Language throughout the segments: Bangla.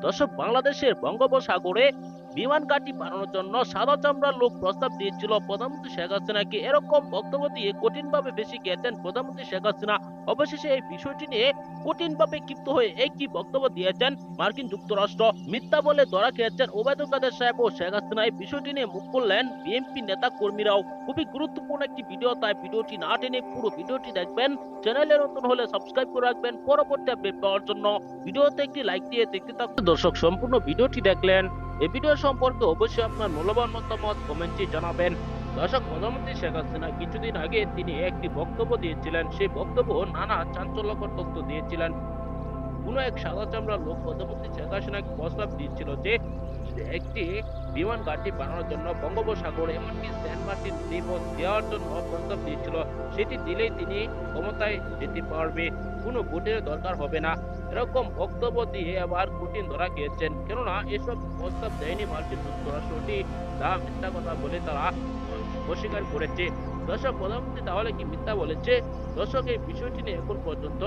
দর্শক বাংলাদেশের বঙ্গোপসাগরে বিমান ঘাঁটি বানানোর জন্য সাদা চামড়ার লোক প্রস্তাব দিয়েছিল প্রধানমন্ত্রী শেখ হাসিনাকে। এরকম বক্তব্য দিয়ে কঠিনভাবে বেশি গেছেন প্রধানমন্ত্রী শেখ হাসিনা। অবশেষে এই বিষয়টি নিয়ে কঠিনভাবে ক্ষিপ্ত হয়ে একটি বক্তব্য দিয়েছেন মার্কিন যুক্তরাষ্ট্র। মিথ্যা বলে ধরা খেয়েছেন ওবায়দুল কাদের সাহেব ও শেখ হাসিনা। এই বিষয়টি নিয়ে মুখ করলেন বিএনপি নেতা কর্মীরাও খুবই গুরুত্বপূর্ণ একটি ভিডিও, তাই ভিডিওটি না টেনে পুরো ভিডিওটি দেখবেন। চ্যানেলে নতুন হলে সাবস্ক্রাইব করে রাখবেন পরবর্তী আপডেট পাওয়ার জন্য। ভিডিওতে একটি লাইক দিয়ে দেখতে থাকুন। দর্শক, সম্পূর্ণ ভিডিওটি দেখলেন এই ভিডিও সম্পর্কে অবশ্যই আপনার মূল্যবান মতামত কমেন্টে জানাবেন। দর্শক, প্রধানমন্ত্রী শেখ হাসিনা কিছুদিন আগে তিনি একটি বক্তব্য দিয়েছিলেন। সেই বক্তব্য নানা চাঞ্চল্যকর তথ্য দিয়েছিলেন। কোন এক সাদা চামড়ার লোক প্রধানমন্ত্রী শেখ হাসিনাকে প্রস্তাব দিয়েছিল যে একটি বিমান ঘাটটি বানানোর জন্য বঙ্গোপসাগর এমনকি সেন্ট মার্টিন দেওয়ার জন্য প্রস্তাব দিয়েছিল। সেটি দিলেই তিনি ক্ষমতায় যেতে পারবে। কোনো ভোটের দরকার হবে না। এরকম বক্তব্য দিয়ে আবার পুতিন ধরা খেয়েছেন। কেননা এসব প্রস্তাব দেয়নি মার্কিন যুক্তরাষ্ট্রটি তা মিথ্যা কথা বলে তারা অস্বীকার করেছে। দর্শক প্রধানমন্ত্রী তাহলে কি মিথ্যা বলেছে? দর্শক, এই বিষয়টি নিয়ে এখন পর্যন্ত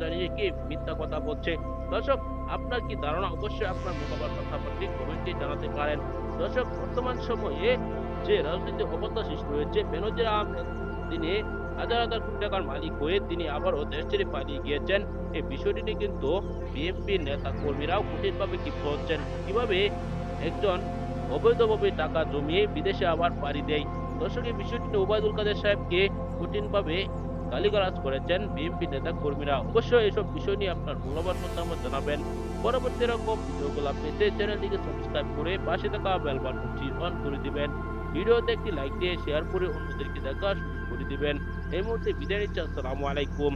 যায়নি যে কি মিথ্যা কথা বলছে। দর্শক, আপনার কি ধারণা? অবশ্যই আপনার মতামত মতামতটি কমেন্টে জানাতে পারেন। দর্শক, বর্তমান সময়ে যে রাজনৈতিক অবস্থা সৃষ্টি হয়েছে, বেনজির আহমেদ তিনি হাজার হাজার কোটি টাকার মালিক হয়ে তিনি আবারও দেশ ছেড়ে পালিয়ে গিয়েছেন। এই বিষয়টি নিয়ে কিন্তু বিএনপির নেতা কর্মীরাও কঠিনভাবে ক্ষিপ্ত হচ্ছেন। কীভাবে একজন অবৈধভাবে টাকা জমিয়ে বিদেশে আবার পাড়ি দেয়? দর্শক, এই বিষয়টি ওবায়দুল কাদের সাহেবকে কঠিনভাবে গালিগালাজ করেছেন বিএনপি নেতা কর্মীরা। অবশ্যই এসব বিষয় নিয়ে আপনার মূল্যবান মতামত জানাবেন। পরবর্তী এরকম ভিডিওগুলো পেতে চ্যানেলটিকে সাবস্ক্রাইব করে পাশে থাকা বেল বাটনটি অন করে দিবেন। ভিডিওতে একটি লাইক দিয়ে শেয়ার করে অন্যদেরকে দেখা করে দিবেন। এই মুহূর্তে বিদায় নিচ্ছি। আসসালামু আলাইকুম।